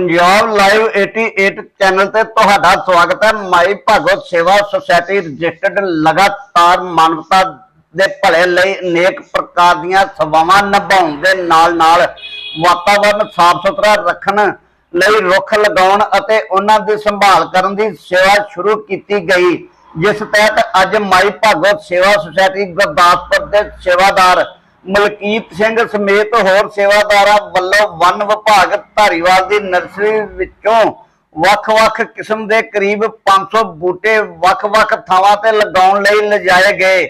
Punjab live 88 channel ਤੇ ਤੁਹਾਡਾ ਸਵਾਗਤ ਹੈ। ਮਾਈ ਭਾਗਵਤ ਸੇਵਾ ਸੁਸਾਇਟੀ ਰਜਿਸਟਰਡ ਲਗਾਤਾਰ ਮਾਨਵਤਾ ਦੇ ਭਲੇ ਲਈ ਅਨੇਕ ਪ੍ਰਕਾਰ ਦੀਆਂ ਸੇਵਾਵਾਂ ਨਿਭਾਉਣ ਦੇ ਨਾਲ ਨਾਲ ਵਾਤਾਵਰਨ ਸਾਫ਼ ਸੁਥਰਾ ਰੱਖਣ ਲਈ ਰੁੱਖ ਲਗਾਉਣ ਅਤੇ ਉਹਨਾਂ ਦੀ ਸੰਭਾਲ ਕਰਨ ਦੀ ਸੇਵਾ ਸ਼ੁਰੂ ਕੀਤੀ ਗਈ। ਜਿਸ ਤਹਿਤ ਅੱਜ ਮਾਈ ਭਾਗਵਤ ਸੇਵਾ ਸੁਸਾਇਟੀ ਗੁਰਦਾਸਪੁਰ ਦੇ ਸੇਵਾਦਾਰ ਮਲਕੀਤ ਸਿੰਘ ਸਮੇਤ ਹੋਰ ਸੇਵਾਦਾਰਾਂ ਵੱਲੋਂ ਵਨ ਵਿਭਾਗ ਧਾਰੀਵਾਲ ਦੀ ਨਰਸਰੀ ਵਿੱਚੋਂ ਵੱਖ-ਵੱਖ ਕਿਸਮ ਦੇ ਕਰੀਬ 500 ਬੂਟੇ ਵੱਖ-ਵੱਖ ਥਾਵਾਂ ਤੇ ਲਗਾਉਣ ਲਈ ਲਿਜਾਏ ਗਏ।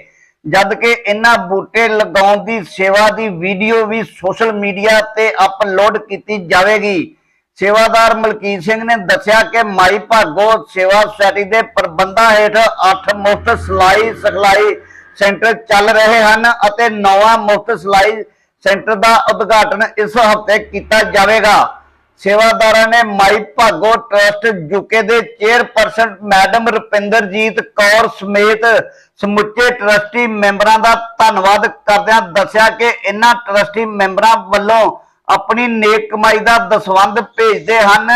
ਜਦ ਇਹਨਾਂ ਬੂਟੇ ਲਗਾਉਣ ਦੀ ਸੇਵਾ ਦੀ ਵੀਡੀਓ ਵੀ ਸੋਸ਼ਲ ਮੀਡੀਆ ਤੇ ਅਪਲੋਡ ਕੀਤੀ ਜਾਵੇਗੀ। ਸੇਵਾਦਾਰ ਮਲਕੀਤ ਸਿੰਘ ਨੇ ਦੱਸਿਆ ਕਿ ਮਾਈ ਭਾਗੋ ਸੇਵਾ ਸੁਸਾਇਟੀ ਦੇ ਪ੍ਰਬੰਧਾਂ ਹੇਠ 8 ਮੁਫਤ ਸਿਲਾਈ ਸਿਖਲਾਈ ਸੈਂਟਰ ਚੱਲ ਰਹੇ ਹਨ ਅਤੇ ਨਵਾਂ ਮੁਫਤ ਸਿਲਾਈ ਸੈਂਟਰ ਦਾ ਉਦਘਾਟਨ ਇਸ ਹਫ਼ਤੇ ਕੀਤਾ ਜਾਵੇਗਾ। ਸੇਵਾਦਾਰਾਂ ਨੇ ਮਾਈ ਭਾਗੋ ਟਰਸਟ ਯੂਕੇ ਦੇ ਚੇਅਰਪਰਸਨ ਮੈਡਮ ਰੁਪਿੰਦਰਜੀਤ ਕੌਰ ਸਮੇਤ ਸਮੁੱਚੇ ਟਰਸਟੀ ਮੈਂਬਰਾਂ ਦਾ ਧੰਨਵਾਦ ਕਰਦਿਆਂ ਦੱਸਿਆ ਕਿ ਇਹਨਾਂ ਟਰਸਟੀ ਮੈਂਬਰਾਂ ਵੱਲੋਂ ਆਪਣੀ ਨੇਕ ਕਮਾਈ ਦਾ ਦਸਵੰਧ ਭੇਜਦੇ ਹਨ।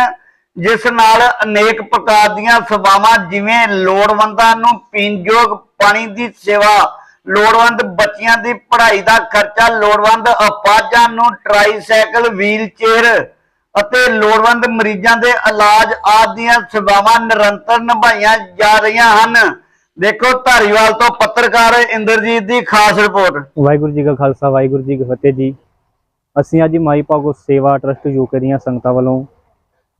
ਜਿਸ ਨਾਲ ਅਨੇਕ ਪ੍ਰਕਾਰ ਦੀਆਂ ਸੇਵਾਵਾਂ, ਜਿਵੇਂ ਲੋੜਵੰਦਾਂ ਨੂੰ ਪੀਣਯੋਗ ਪਾਣੀ ਦੀ ਸੇਵਾ, ਲੋੜਵੰਦ ਬੱਚਿਆਂ ਦੀ ਪੜ੍ਹਾਈ ਦਾ ਖਰਚਾ, ਲੋੜਵੰਦ ਅਪਾਹਜਾਂ ਨੂੰ ਟ੍ਰਾਈਸਾਈਕਲ ਵੀਲ ਅਤੇ ਲੋੜਵੰਦ ਮਰੀਜ਼ਾਂ ਦੇ ਇਲਾਜ ਆਦਿ ਦੀਆਂ ਸੇਵਾਵਾਂ ਨਿਰੰਤਰ ਨਿਭਾਈਆਂ ਜਾ ਰਹੀਆਂ ਹਨ। ਦੇਖੋ, ਧਾਰੀਵਾਲ ਤੋਂ ਪੱਤਰਕਾਰ ਇੰਦਰਜੀਤ ਦੀ ਖਾਸ ਰਿਪੋਰਟ। ਵਾਹਿਗੁਰੂ ਜੀ ਕਾ ਖਾਲਸਾ, ਵਾਹਿਗੁਰੂ ਜੀ ਕੀ ਫਤਿਹ ਜੀ। ਅਸੀਂ ਅੱਜ ਮਾਈ ਭਾਗੋ ਸੇਵਾ ਟਰਸਟ ਯੂਕੇ ਦੀਆਂ ਸੰਗਤਾਂ ਵੱਲੋਂ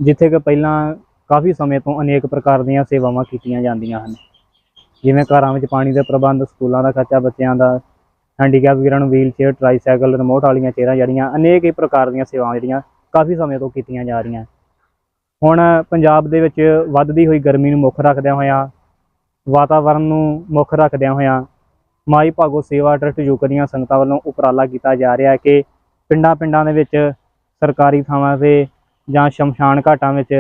ਜਿੱਥੇ ਕਿ ਪਹਿਲਾਂ ਕਾਫੀ ਸਮੇਂ ਤੋਂ ਅਨੇਕ ਪ੍ਰਕਾਰ ਦੀਆਂ ਸੇਵਾਵਾਂ ਕੀਤੀਆਂ ਜਾਂਦੀਆਂ ਹਨ। ਜਿਵੇਂ ਘਰਾਂ ਵਿੱਚ ਪਾਣੀ ਦੇ ਪ੍ਰਬੰਧ, ਸਕੂਲਾਂ ਦਾ ਖਰਚਾ ਬੱਚਿਆਂ ਦਾ ਹੈਂਡੀਕੈਪ ਵੀਰਾਂ ਨੂੰ ਵੀਲਚੇਅਰ ਟ੍ਰਾਈਸਾਈਕਲ ਰਿਮੋਟ ਵਾਲੀਆਂ ਚੇਅਰਾਂ ਜਿਹੜੀਆਂ ਅਨੇਕ ਹੀ ਪ੍ਰਕਾਰ ਦੀਆਂ ਸੇਵਾਵਾਂ ਜਿਹੜੀਆਂ ਕਾਫੀ ਸਮੇਂ ਤੋਂ ਕੀਤੀਆਂ ਜਾ ਰਹੀਆਂ। ਹੁਣ ਪੰਜਾਬ ਦੇ ਵਿੱਚ ਵੱਧਦੀ ਹੋਈ ਗਰਮੀ ਨੂੰ ਮੁੱਖ ਰੱਖਦਿਆਂ ਹੋਇਆਂ ਵਾਤਾਵਰਣ ਨੂੰ ਮੁੱਖ ਰੱਖਦਿਆਂ ਹੋਇਆਂ ਮਾਈ ਭਾਗੋ ਸੇਵਾ ਟਰਸਟ ਯੂਕੇ ਦੀਆਂ ਸੰਗਤਾਂ ਵੱਲੋਂ ਉਪਰਾਲਾ ਕੀਤਾ ਜਾ ਰਿਹਾ ਹੈ ਕਿ ਪਿੰਡਾਂ-ਪਿੰਡਾਂ ਦੇ ਵਿੱਚ ਸਰਕਾਰੀ ਥਾਵਾਂ ਤੇ ਜਾਂ ਸ਼ਮਸ਼ਾਨ ਘਾਟਾਂ ਵਿੱਚ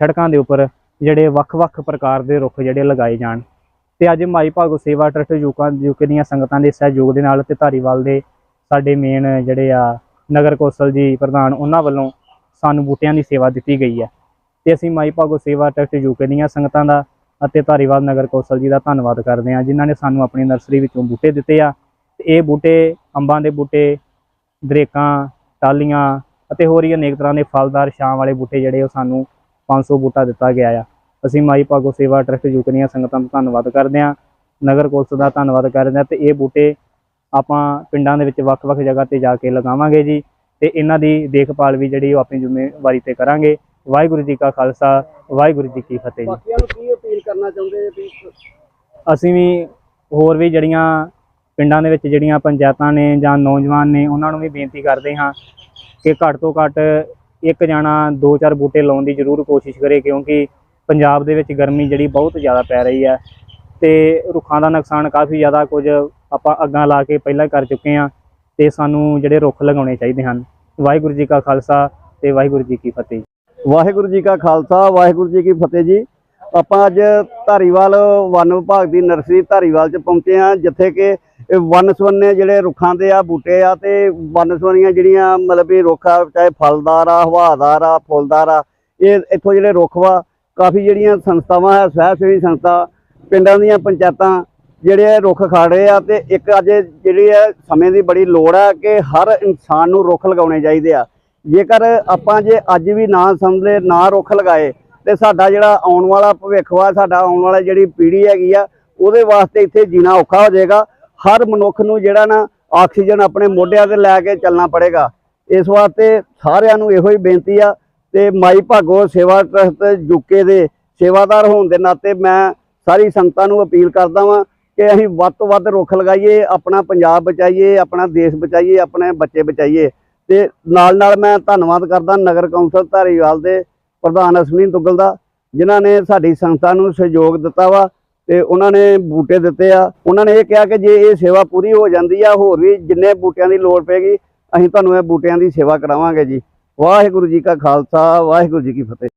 ਸੜਕਾਂ ਦੇ ਉੱਪਰ ਜਿਹੜੇ ਵੱਖ-ਵੱਖ ਪ੍ਰਕਾਰ ਦੇ ਰੁੱਖ ਜਿਹੜੇ ਲਗਾਏ ਜਾਣ। ਤੇ ਅੱਜ ਮਾਈ ਭਾਗੋ ਸੇਵਾ ਟਰਸਟ ਯੂਕਾ, ਯੂਕੇ ਦੀਆਂ ਸੰਗਤਾਂ ਦੇ ਸਹਿਯੋਗ ਦੇ ਨਾਲ ਤੇ ਧਾਰੀਵਾਲ ਦੇ ਸਾਡੇ ਮੇਨ ਜਿਹੜੇ ਆ ਨਗਰ ਕੌਂਸਲ ਜੀ ਪ੍ਰਧਾਨ, ਉਹਨਾਂ ਵੱਲੋਂ ਸਾਨੂੰ ਬੂਟਿਆਂ ਦੀ ਸੇਵਾ ਦਿੱਤੀ ਗਈ ਹੈ। ਤੇ ਅਸੀਂ ਮਾਈ ਭਾਗੋ ਸੇਵਾ ਟਰਸਟ ਯੂਕੇ ਦੀਆਂ ਸੰਗਤਾਂ ਦਾ ਅਤੇ ਧਾਰੀਵਾਲ ਨਗਰ ਕੌਂਸਲ ਜੀ ਦਾ ਧੰਨਵਾਦ ਕਰਦੇ ਹਾਂ, ਜਿਨ੍ਹਾਂ ਨੇ ਸਾਨੂੰ ਆਪਣੀ ਨਰਸਰੀ ਵਿੱਚੋਂ ਬੂਟੇ ਦਿੱਤੇ ਆ। ਤੇ ਇਹ ਬੂਟੇ, ਅੰਬਾਂ ਦੇ ਬੂਟੇ, ਦਰੇਕਾਂ ਟਾਲੀਆਂ ਅਤੇ ਹੋਰ ਹੀ ਅਨੇਕ ਤਰ੍ਹਾਂ ਦੇ ਫਲਦਾਰ ਛਾਂ ਵਾਲੇ ਬੂਟੇ ਜਿਹੜੇ ਉਹ ਸਾਨੂੰ 500 ਬੂਟਾ ਦਿੱਤਾ ਗਿਆ ਆ। ਅਸੀਂ ਮਾਈ ਭਾਗੋ ਸੇਵਾ ਟਰਸਟ ਯੂਕਨੀਆਂ ਸੰਗਤਾਂ ਦਾ ਧੰਨਵਾਦ ਕਰਦੇ ਹਾਂ। ਨਗਰ ਕੌਂਸਲ ਦਾ ਧੰਨਵਾਦ ਕਰਦੇ ਹਾਂ ਤੇ ਇਹ ਬੂਟੇ ਆਪਾਂ ਪਿੰਡਾਂ ਦੇ ਵਿੱਚ ਵੱਖ-ਵੱਖ ਜਗ੍ਹਾ ਤੇ ਜਾ ਕੇ ਲਗਾਵਾਂਗੇ ਜੀ ਤੇ ਇਹਨਾਂ ਦੀ ਦੇਖਭਾਲ ਵੀ ਜਿਹੜੀ ਉਹ ਆਪਣੀ ਜ਼ਿੰਮੇਵਾਰੀ ਤੇ ਕਰਾਂਗੇ। ਵਾਹਿਗੁਰੂ ਜੀ ਕਾ ਖਾਲਸਾ ਵਾਹਿਗੁਰੂ ਜੀ ਕੀ ਫਤਿਹ ਜੀ। ਬਾਕੀਆਂ ਨੂੰ ਕੀ ਅਪੀਲ ਕਰਨਾ ਚਾਹੁੰਦੇ ਵੀ ਅਸੀਂ ਵੀ ਹੋਰ ਵੀ ਜਿਹੜੀਆਂ ਪਿੰਡਾਂ ਦੇ ਵਿੱਚ ਜਿਹੜੀਆਂ ਪੰਚਾਇਤਾਂ ਨੇ ਜਾਂ ਨੌਜਵਾਨ ਨੇ ਉਹਨਾਂ ਨੂੰ ਵੀ ਬੇਨਤੀ ਕਰਦੇ ਹਾਂ ਕਿ ਘੱਟ ਤੋਂ ਘੱਟ ਇੱਕ ਜਾਣਾ ਦੋ ਚਾਰ ਬੂਟੇ ਲਾਉਣ ਦੀ ਜ਼ਰੂਰ ਕੋਸ਼ਿਸ਼ ਕਰੇ, ਕਿਉਂਕਿ ਪੰਜਾਬ ਦੇ ਵਿੱਚ ਗਰਮੀ ਜਿਹੜੀ ਬਹੁਤ ਜ਼ਿਆਦਾ ਪੈ ਰਹੀ ਹੈ ਤੇ ਰੁੱਖਾਂ ਦਾ ਨੁਕਸਾਨ ਕਾਫੀ ਜ਼ਿਆਦਾ ਕੁਝ ਆਪਾਂ ਅੱਗਾਂ ਲਾ ਕੇ ਪਹਿਲਾਂ ਕਰ ਚੁੱਕੇ ਹਾਂ ਤੇ ਸਾਨੂੰ ਜਿਹੜੇ ਰੁੱਖ ਲਗਾਉਣੇ ਚਾਹੀਦੇ ਹਨ। ਵਾਹਿਗੁਰੂ ਜੀ ਕਾ ਖਾਲਸਾ ਤੇ ਵਾਹਿਗੁਰੂ ਜੀ ਕੀ ਫਤਿਹ। ਵਾਹਿਗੁਰੂ ਜੀ ਕਾ ਖਾਲਸਾ, ਵਾਹਿਗੁਰੂ ਜੀ ਕੀ ਫਤਿਹ ਜੀ। ਆਪਾਂ ਅੱਜ ਧਾਰੀਵਾਲ ਵਨ ਵਿਭਾਗ ਦੀ ਨਰਸਰੀ ਧਾਰੀਵਾਲ ਚ ਪਹੁੰਚੇ ਆ ਜਿੱਥੇ ਕਿ ਇਹ ਵਨ ਸਵੰਨੇ ਜਿਹੜੇ ਰੁੱਖਾਂ ਦੇ ਆ, ਬੂਟੇ ਆ ਤੇ ਵਨ ਸਵੰਨੀਆਂ ਜਿਹੜੀਆਂ ਮਤਲਬ ਵੀ ਰੁੱਖ ਆ, ਚਾਹੇ ਫਲਦਾਰ ਆ, ਹਵਾਦਾਰ ਆ, ਫੁੱਲਦਾਰ ਆ, ਇਹ ਇੱਥੋਂ ਜਿਹੜੇ ਰੁੱਖ ਵਾ, ਕਾਫੀ ਜਿਹੜੀਆਂ ਸੰਸਥਾਵਾਂ ਹੈ ਸਹਿ ਸੇਵੀ ਸੰਸਥਾ, ਪਿੰਡਾਂ ਦੀਆਂ ਪੰਚਾਇਤਾਂ ਜਿਹੜੇ ਇਹ ਰੁੱਖ ਖਾ ਰਹੇ ਆ ਤੇ ਇੱਕ ਅੱਜ ਜਿਹੜੀ ਹੈ ਸਮੇਂ ਦੀ ਬੜੀ ਲੋੜ ਆ ਕਿ ਹਰ ਇਨਸਾਨ ਨੂੰ ਰੁੱਖ ਲਗਾਉਣੇ ਚਾਹੀਦੇ ਆ। ਜੇਕਰ ਆਪਾਂ ਜੇ ਅੱਜ ਵੀ ਨਾ ਸਮਝੇ ਨਾ ਰੁੱਖ ਲਗਾਏ, ਤੇ ਸਾਡਾ ਜਿਹੜਾ ਆਉਣ ਵਾਲਾ ਭਵਿੱਖ ਵਾ ਸਾਡਾ ਆਉਣ ਵਾਲਾ ਜਿਹੜੀ ਪੀੜ੍ਹੀ ਹੈਗੀ ਆ, ਉਹਦੇ ਵਾਸਤੇ ਇੱਥੇ ਜੀਣਾ ਔਖਾ ਹੋ ਜਾਏਗਾ। ਹਰ ਮਨੁੱਖ ਨੂੰ ਜਿਹੜਾ ਨਾ ਆਕਸੀਜਨ ਆਪਣੇ ਮੋਢਿਆਂ ਤੇ ਲੈ ਕੇ ਚੱਲਣਾ ਪੜੇਗਾ। ਇਸ ਵਾਸਤੇ ਸਾਰਿਆਂ ਨੂੰ ਇਹੋ ਹੀ ਬੇਨਤੀ ਆ ਤੇ ਮਾਈ ਭਾਗੋ ਸੇਵਾ ਟਰਸਟ ਯੂਕੇ ਦੇ ਸੇਵਾਦਾਰ ਹੋਣ ਦੇ ਨਾਤੇ ਮੈਂ ਸਾਰੀ ਸੰਗਤਾਂ ਨੂੰ ਅਪੀਲ ਕਰਦਾ ਵਾਂ ਕਿ ਅਸੀਂ ਵੱਧ ਤੋਂ ਵੱਧ ਰੁੱਖ ਲਗਾਈਏ, ਆਪਣਾ ਪੰਜਾਬ ਬਚਾਈਏ, ਆਪਣਾ ਦੇਸ਼ ਬਚਾਈਏ, ਆਪਣੇ ਬੱਚੇ ਬਚਾਈਏ। ਤੇ ਨਾਲ ਨਾਲ ਮੈਂ ਧੰਨਵਾਦ ਕਰਦਾ ਨਗਰ ਕੌਂਸਲ ਧਾਰੀਵਾਲ ਦੇ ਪ੍ਰਧਾਨ ਅਸ਼ਵਨੀ ਦੁੱਗਲ ਦਾ, ਜਿਨ੍ਹਾਂ ਨੇ ਸਾਡੀ ਸੰਸਥਾ ਨੂੰ ਸਹਿਯੋਗ ਦਿੱਤਾ ਵਾ। ਤੇ ਉਹਨਾਂ ਨੇ ਬੂਟੇ ਦਿੱਤੇ ਆ। ਉਹਨਾਂ ਨੇ ਇਹ ਕਿਹਾ ਕਿ ਜੇ ਇਹ ਸੇਵਾ ਪੂਰੀ ਹੋ ਜਾਂਦੀ ਆ, ਹੋਰ ਵੀ ਜਿੰਨੇ ਬੂਟਿਆਂ ਦੀ ਲੋੜ ਪੈਗੀ ਅਸੀਂ ਤੁਹਾਨੂੰ ਇਹ ਬੂਟਿਆਂ ਦੀ ਸੇਵਾ ਕਰਾਵਾਂਗੇ ਜੀ। ਵਾਹਿਗੁਰੂ ਜੀ ਕਾ ਖਾਲਸਾ, ਵਾਹਿਗੁਰੂ ਜੀ ਕੀ ਫਤਿਹ।